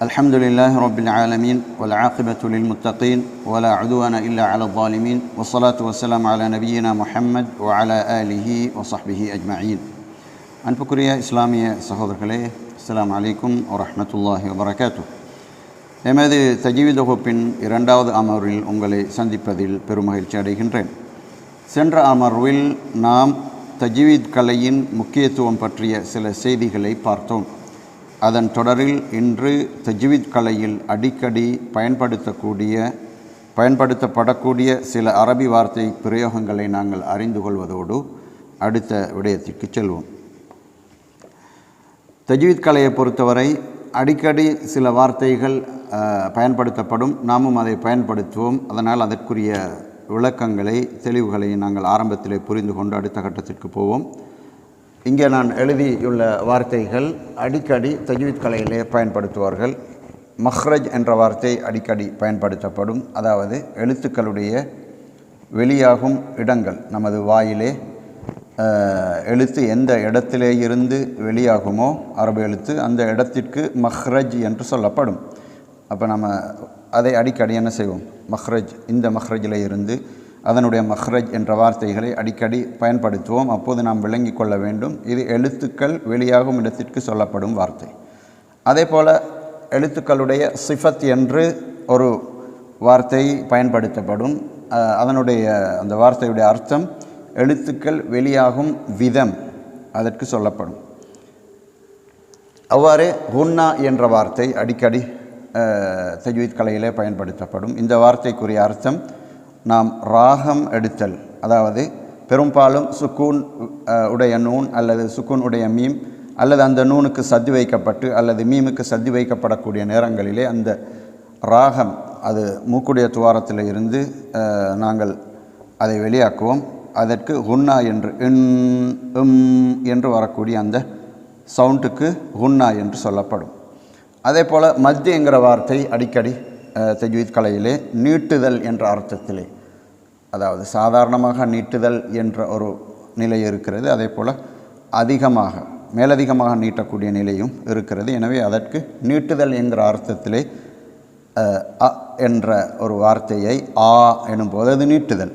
الحمد لله رب العالمين والعاقبة للمتقين ولا عدوان إلا على الظالمين والصلاة والسلام على نبينا محمد وعلى آله وصحبه أجمعين அன்புக்குரிய இஸ்லாமிய சகோதரர்களே அஸ்ஸலாமு அலைக்கும் வரஹ்மத்துல்லாஹி வபரகாத்து எமது தஜீவித வகுப்பின் இரண்டாவது அமர்வில் உங்களை சந்திப்பதில் பெருமகிழ்ச்சி அடைகின்றேன் சென்ற அமர்வில் நாம் தஜ்வீத் கலையின் முக்கியத்துவம் பற்றிய சில செய்திகளை பார்த்தோம் அதன் தொடரில் இன்று தஜ்வித் கலையில் அடிக்கடி பயன்படுத்தக்கூடிய பயன்படுத்தப்படக்கூடிய சில அரபி வார்த்தை பிரயோகங்களை நாங்கள் அறிந்து கொள்வதோடு அடுத்த விடயத்திற்கு செல்வோம். தஜ்வித் கலையை பொறுத்தவரை அடிக்கடி சில வார்த்தைகள் பயன்படுத்தப்படும். நாமும் அதை பயன்படுத்துவோம். அதனால் அதற்குரிய விளக்கங்களை தெளிவுகளை நாங்கள் ஆரம்பத்திலே புரிந்து கொண்டு அடுத்த கட்டத்திற்கு போவோம். இங்கே நான் எழுதியுள்ள வார்த்தைகள் அடிக்கடி தஜ்வீத் கலையிலே பயன்படுத்துவார்கள். மஹ்ரஜ் என்ற வார்த்தை அடிக்கடி பயன்படுத்தப்படும். அதாவது எழுத்துக்களுடைய வெளியாகும் இடங்கள் நமது வாயிலே எழுத்து எந்த இடத்திலே இருந்து வெளியாகுமோ அரபு எழுத்து அந்த இடத்திற்கு மஹ்ரஜ் என்று சொல்லப்படும். அப்போ நம்ம அதை அடிக்கடி என்ன செய்வோம்? மஹ்ரஜ் இந்த மஹ்ரஜில் இருந்து அதனுடைய மஹ்ரஜ் என்ற வார்த்தைகளை அடிக்கடி பயன்படுத்துவோம். அப்போது நாம் விளங்கி கொள்ள வேண்டும். இது எழுத்துக்கள் வெளியாகும் இடத்திற்கு சொல்லப்படும் வார்த்தை. அதே போல் எழுத்துக்களுடைய சிஃபத் என்று ஒரு வார்த்தை பயன்படுத்தப்படும். அதனுடைய அந்த வார்த்தையுடைய அர்த்தம் எழுத்துக்கள் வெளியாகும் விதம் அதற்கு சொல்லப்படும். அவ்வாறே ஹுன்னா என்ற வார்த்தை அடிக்கடி தஜ்வீத் கலையிலே பயன்படுத்தப்படும். இந்த வார்த்தைக்குரிய அர்த்தம் நாம் ராகம் எடுத்தல் அதாவது பெரும்பாலும் சுக்கூன் உடைய நூன் அல்லது சுக்கூன் உடைய மீம் அல்லது அந்த நூனுக்கு சத்தி வைக்கப்பட்டு அல்லது மீமுக்கு சத்தி வைக்கப்படக்கூடிய நேரங்களிலே அந்த ராகம் அது மூக்குடைய துவாரத்தில் இருந்து நாங்கள் அதை வெளியாக்குவோம். அதற்கு ஹுன்னா என்று இன் இம் என்று வரக்கூடிய அந்த சவுண்டுக்கு ஹுன்னா என்று சொல்லப்படும். அதே போல் மத்தியங்கிற வார்த்தை அடிக்கடி தஜ்வீத் கலையிலே நீட்டுதல் என்ற அர்த்தத்திலே அதாவது சாதாரணமாக நீட்டுதல் என்ற ஒரு நிலை இருக்கிறது அதே போல் அதிகமாக மேலதிகமாக நீட்டக்கூடிய நிலையும் இருக்கிறது. எனவே அதற்கு நீட்டுதல் என்கிற அர்த்தத்திலே அ என்ற ஒரு வார்த்தையை ஆ எனும்போது அது நீட்டுதல்.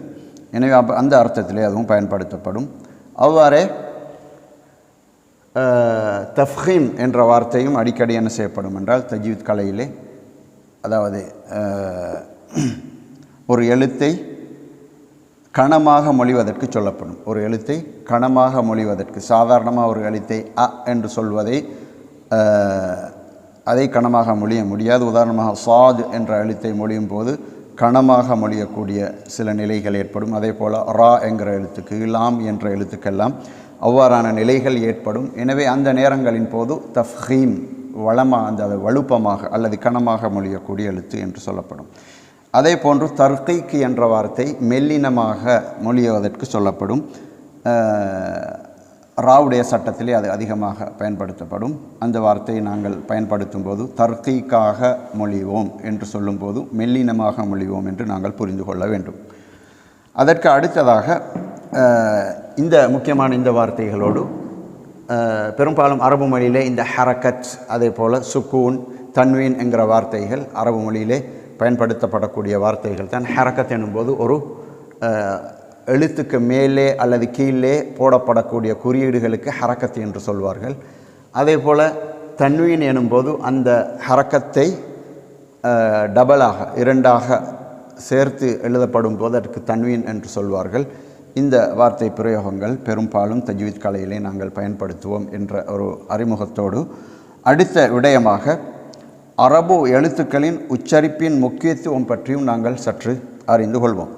எனவே அப்போ அந்த அர்த்தத்திலே அதுவும் பயன்படுத்தப்படும். அவ்வாறே தஃஹீம் என்ற வார்த்தையும் அடிக்கடி என்ன செய்யப்படும் என்றால் தஜீத் கலையிலே அதாவது ஒரு எழுத்தை கணமாக மொழிவதற்கு சொல்லப்படும். ஒரு எழுத்தை கணமாக மொழிவதற்கு சாதாரணமாக ஒரு எழுத்தை அ என்று சொல்வதை அதை கணமாக மொழிய முடியாது. உதாரணமாக சாஜ் என்ற எழுத்தை மொழியும் போது கணமாக மொழியக்கூடிய சில நிலைகள் ஏற்படும். அதே போல் ரா என்கிற எழுத்துக்கு லாம் என்ற எழுத்துக்கெல்லாம் அவ்வாறான நிலைகள் ஏற்படும். எனவே அந்த நேரங்களின் போது தஃஹீம் வளமாக அந்த வலுப்பமாக அல்லது கணமாக மொழியக்கூடிய எழுத்து என்று சொல்லப்படும். அதே போன்று தர்கீக்கு என்ற வார்த்தை மெல்லினமாக மொழியுவதற்கு சொல்லப்படும். ராவுடைய சட்டத்திலே அது அதிகமாக பயன்படுத்தப்படும். அந்த வார்த்தையை நாங்கள் பயன்படுத்தும் போது தர்க்கைக்காக மொழிவோம் என்று சொல்லும்போது மெல்லினமாக மொழிவோம் என்று நாங்கள் புரிந்து கொள்ள வேண்டும். அதற்கு அடுத்ததாக இந்த முக்கியமான இந்த வார்த்தைகளோடு பெரும்பாலும் அரபு மொழியிலே இந்த ஹரக்கத் அதே போல் சுக்கூன் தன்வீன் என்கிற வார்த்தைகள் அரபு மொழியிலே பயன்படுத்தப்படக்கூடிய வார்த்தைகள் தான் ஹரக்கத் எனும்போது ஒரு எழுத்துக்கு மேலே அல்லது கீழே போடப்படக்கூடிய குறியீடுகளுக்கு ஹரக்கத் என்று சொல்வார்கள். அதே போல் தன்வீன் எனும்போது அந்த ஹரக்கத்தை டபுளாக இரண்டாக சேர்த்து எழுதப்படும் போது அதற்கு தன்வீன் என்று சொல்வார்கள். இந்த வார்த்தை பிரயோகங்கள் பெரும்பாலும் தஜ்வீத் கலையிலே நாங்கள் பயன்படுத்துவோம் என்ற ஒரு அறிமுகத்தோடு அடுத்த விடயமாக அரபு எழுத்துக்களின் உச்சரிப்பின் முக்கியத்துவம் பற்றியும் நாங்கள் சற்று அறிந்து கொள்வோம்.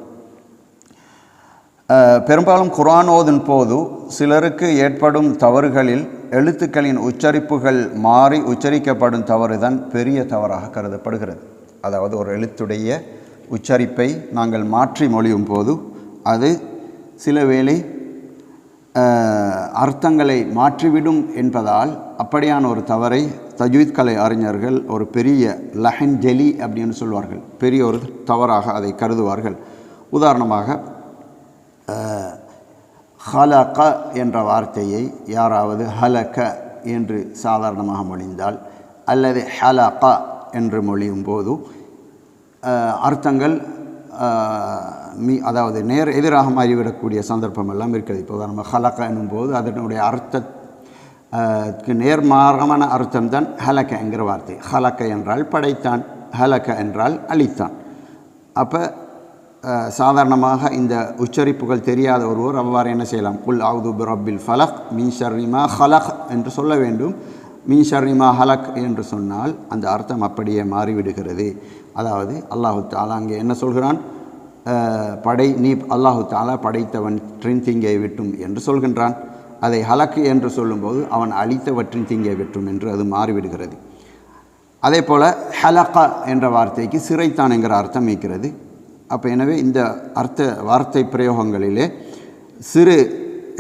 பெரும்பாலும் குர்ஆன் ஓதும் போது சிலருக்கு ஏற்படும் தவறுகளில் எழுத்துக்களின் உச்சரிப்புகள் மாறி உச்சரிக்கப்படும் தவறுதான் பெரிய தவறாக கருதப்படுகிறது. அதாவது ஒரு எழுத்துடைய உச்சரிப்பை நாங்கள் மாற்றி மொழியும் போது அது சில வேளை அர்த்தங்களை மாற்றிவிடும் என்பதால் அப்படியான ஒரு தவறை தஜ்வீத் கலை அறிஞர்கள் ஒரு பெரிய லஹன் ஜெலி அப்படின்னு சொல்வார்கள். பெரிய ஒரு தவறாக அதை கருதுவார்கள். உதாரணமாக ஹலக என்ற வார்த்தையை யாராவது ஹலக என்று சாதாரணமாக மொழிந்தால் அல்லது ஹலக என்று மொழியும் போது அர்த்தங்கள் மீ அதாவது நேர் எதிராக மாறிவிடக்கூடிய சந்தர்ப்பம் எல்லாம் இருக்கிறது. இப்போ நம்ம ஹலக எனும்போது அதனுடைய அர்த்தத்துக்கு அஹ், க்கு நேர்மாறமான அர்த்தம் தான் ஹலக என்கிற வார்த்தை. ஹலக்க என்றால் படைத்தான் ஹலக என்றால் அழித்தான். அப்போ சாதாரணமாக இந்த உச்சரிப்புகள் தெரியாத ஒருவர் அவ்வாறு என்ன செய்யலாம்? குல் அவுது பிரபில் ஃபலக் மீன் ஷர்ரிமா ஹலக் என்று சொல்ல வேண்டும். மீன் ஷர்ரிமா ஹலக் என்று சொன்னால் அந்த அர்த்தம் அப்படியே மாறிவிடுகிறது. அதாவது அல்லாஹு தாலா அங்கே என்ன சொல்கிறான்? படை நீ அல்லாஹு தாலா படைத்தவன் தீங்கை விட்டும் என்று சொல்கின்றான். அதை ஹலக்கு என்று சொல்லும்போது அவன் அழித்தவற்றின் தீங்கை விட்டும் என்று அது மாறிவிடுகிறது. அதே போல் ஹலக்கா என்ற வார்த்தைக்கு சிறைத்தான் என்கிற அர்த்தம் இருக்கிறது. அப்போ எனவே இந்த அர்த்த வார்த்தை பிரயோகங்களிலே சிறு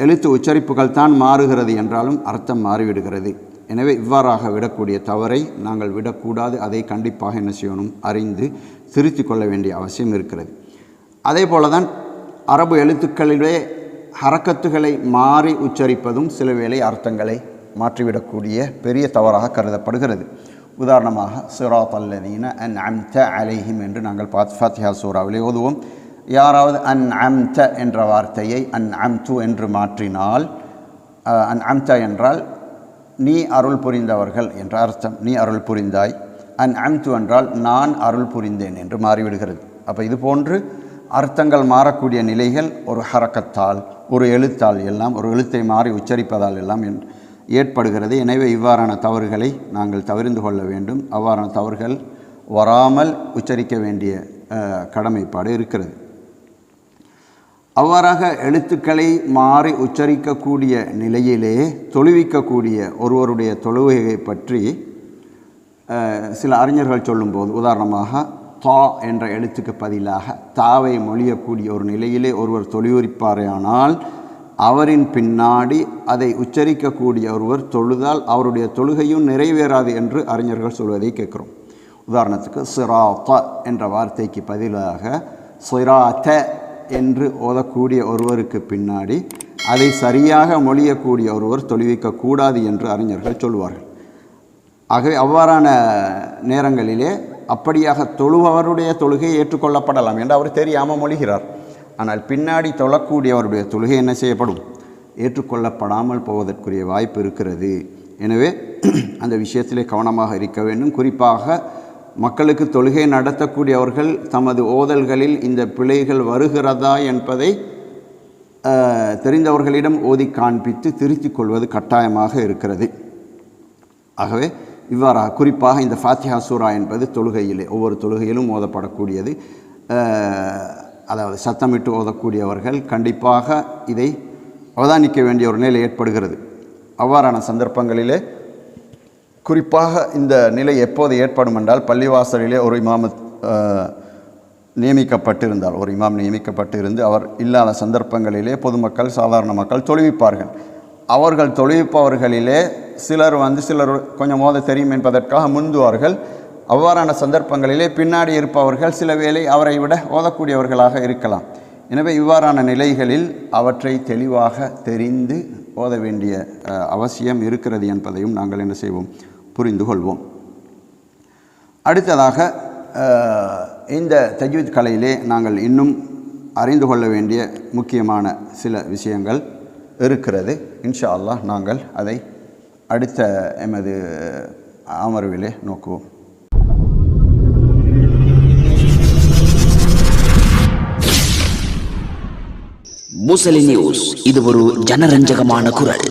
எழுத்து உச்சரிப்புகள் தான் மாறுகிறது என்றாலும் அர்த்தம் மாறிவிடுகிறது. எனவே இவ்வாறாக விடக்கூடிய தவறை நாங்கள் விடக்கூடாது. அதை கண்டிப்பாக என்ன செய்யணும்? அறிந்து திருத்திக் கொள்ள வேண்டிய அவசியம் இருக்கிறது. அதே போல தான் அரபு எழுத்துக்களிலே ஹரக்கத்துகளை மாறி உச்சரிப்பதும் சில வேளை அர்த்தங்களை மாற்றிவிடக்கூடிய பெரிய தவறாக கருதப்படுகிறது. உதாரணமாக சிராத் அல்லதீன அன் அம்த அலைஹிம் என்று நாங்கள் பாத் ஃபாத்தியா சூறாவிலே ஓதுவோம். யாராவது அன் அம்த என்ற வார்த்தையை அன் அம்து என்று மாற்றினால் அன் அம்த என்றால் நீ அருள் புரிந்தவர்கள் என்ற அர்த்தம். நீ அருள் புரிந்தாய் அன் அம்து என்றால் நான் அருள் புரிந்தேன் என்று மாறிவிடுகிறது. அப்போ இது போன்று அர்த்தங்கள் மாறக்கூடிய நிலைகள் ஒரு ஹரக்கத்தால் ஒரு எழுத்தால் எல்லாம் ஒரு எழுத்தை மாறி உச்சரிப்பதால் எல்லாம் என்- ஏற்படுகிறது. எனவே இவ்வாறான தவறுகளை நாங்கள் தவிர்ந்து கொள்ள வேண்டும். அவ்வாறான தவறுகள் வராமல் உச்சரிக்க வேண்டிய கடமைப்பாடு இருக்கிறது. அவ்வாறாக எழுத்துக்களை மாறி உச்சரிக்கக்கூடிய நிலையிலே தொழுவிக்கக்கூடிய ஒருவருடைய தொழுகையை பற்றி சில அறிஞர்கள் சொல்லும்போது உதாரணமாக தா என்ற எழுத்துக்கு பதிலாக தாவை மொழியக்கூடிய ஒரு நிலையிலே ஒருவர் தொழுவிப்பாரையானால் அவரின் பின்னாடி அதை உச்சரிக்கக்கூடிய ஒருவர் தொழுதால் அவருடைய தொழுகையும் நிறைவேறாது என்று அறிஞர்கள் சொல்வதை கேட்குறோம். உதாரணத்துக்கு சிராத்த என்ற வார்த்தைக்கு பதிலாக சிராத்த என்று ஓதக்கூடிய ஒருவருக்கு பின்னாடி அதை சரியாக மொழியக்கூடிய ஒருவர் தொழுவிக்கக்கூடாது என்று அறிஞர்கள் சொல்வார்கள். ஆகவே அவ்வாறான நேரங்களிலே அப்படியாக தொழுபவருடைய தொழுகை ஏற்றுக்கொள்ளப்படலாம் என்று அவர் தெரியாமல் மொழிகிறார். ஆனால் பின்னாடி தொழக்கூடியவருடைய தொழுகை என்ன செய்யப்படும்? ஏற்றுக்கொள்ளப்படாமல் போவதற்குரிய வாய்ப்பு இருக்கிறது. எனவே அந்த விஷயத்திலே கவனமாக இருக்க வேண்டும். குறிப்பாக மக்களுக்கு தொழுகை நடத்தக்கூடியவர்கள் தமது ஓதல்களில் இந்த பிழைகள் வருகிறதா என்பதை தெரிந்தவர்களிடம் ஓதி காண்பித்து திருத்திக் கொள்வது கட்டாயமாக இருக்கிறது. ஆகவே இவ்வாறாக குறிப்பாக இந்த ஃபாத்திஹா சூரா என்பது தொழுகையிலே ஒவ்வொரு தொழுகையிலும் ஓதப்படக்கூடியது. அதாவது சத்தமிட்டு ஓதக்கூடியவர்கள் கண்டிப்பாக இதை அவதானிக்க வேண்டிய ஒரு நிலை ஏற்படுகிறது. அவ்வாறான சந்தர்ப்பங்களிலே குறிப்பாக இந்த நிலை எப்போது ஏற்படும் என்றால் பள்ளிவாசலிலே ஒரு இமாம நியமிக்கப்பட்டிருந்தால் ஒரு இமாம் நியமிக்கப்பட்டிருந்து அவர் இல்லாத சந்தர்ப்பங்களிலே பொதுமக்கள் சாதாரண மக்கள் தொழுவிப்பார்கள். அவர்கள் தொழுவிப்பவர்களிலே சிலர் வந்து சிலர் கொஞ்சம் மோத தெரியும் என்பதற்காக முந்துவார்கள். அவ்வாறான சந்தர்ப்பங்களிலே பின்னாடி இருப்பவர்கள் சில வேளை அவரை விட ஓதக்கூடியவர்களாக இருக்கலாம். எனவே இவ்வாறான நிலைகளில் அவற்றை தெளிவாக தெரிந்து ஓத வேண்டிய அவசியம் இருக்கிறது என்பதையும் நாங்கள் என்ன செய்வோம்? புரிந்து கொள்வோம். அடுத்ததாக இந்த தஜ்வீத் கலையிலே நாங்கள் இன்னும் அறிந்து கொள்ள வேண்டிய முக்கியமான சில விஷயங்கள் இருக்கிறது. இன்ஷா அல்லாஹ் நாங்கள் அதை அடுத்த எமது அமர்விலே நோக்குவோம். முசலி நியூஸ். இது ஒரு ஜனரஞ்சகமான குரல்.